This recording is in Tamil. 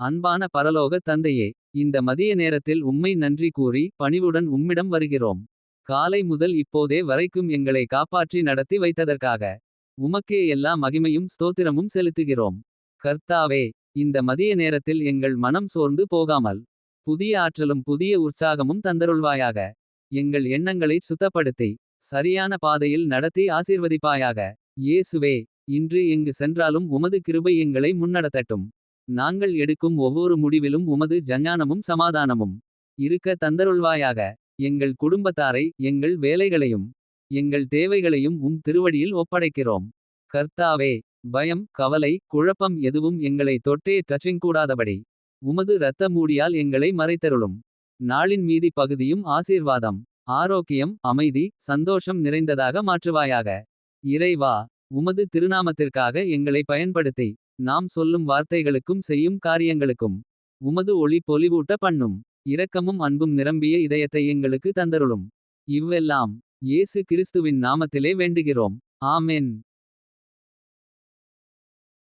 அன்பான பரலோக தந்தையே இந்த மதிய நேரத்தில் உம்மை நன்றி கூறி பணிவுடன் உம்மிடம் வருகிறோம். காலை முதல் இப்போதே வரைக்கும் எங்களை காப்பாற்றி நடத்தி வைத்ததற்காக. உமக்கே எல்லா மகிமையும் ஸ்தோத்திரமும் செலுத்துகிறோம். கர்த்தாவே இந்த மதிய நேரத்தில் எங்கள் மனம் சோர்ந்து போகாமல். புதிய ஆற்றலும் புதிய உற்சாகமும் தந்தருள்வாயாக. எங்கள் எண்ணங்களை சுத்தப்படுத்தி சரியான பாதையில் நடத்தி ஆசீர்வதிப்பாயாக. இயேசுவே இன்று எங்கு சென்றாலும் உமது கிருபை எங்களை முன்னடத்தட்டும். நாங்கள் எடுக்கும் ஒவ்வொரு முடிவிலும் உமது ஜஞ்ஞானமும் சமாதானமும். இருக்க தந்தருள்வாயாக எங்கள் குடும்பத்தாரை எங்கள் வேலைகளையும். எங்கள் தேவைகளையும் உம் திருவடியில் ஒப்படைக்கிறோம். கர்த்தாவே பயம் கவலை குழப்பம் எதுவும் எங்களை தொட்டே டச்சிங் கூடாதபடி உமது இரத்த மூடியால் எங்களை மறைத்தருளும். நாளின் மீதி பகுதியும் ஆசீர்வாதம். ஆரோக்கியம் அமைதி சந்தோஷம் நிறைந்ததாக மாற்றுவாயாக. இறைவா உமது திருநாமத்திற்காக எங்களை பயன்படுத்தி. நாம் சொல்லும் வார்த்தைகளுக்கும் செய்யும் காரியங்களுக்கும். உமது ஒளி பொலிவூட்ட பண்ணும். இரக்கமும் அன்பும் நிரம்பிய இதயத்தை எங்களுக்கு தந்தருளும். இவ்வெல்லாம் இயேசு கிறிஸ்துவின் நாமத்திலே வேண்டுகிறோம். ஆமென்.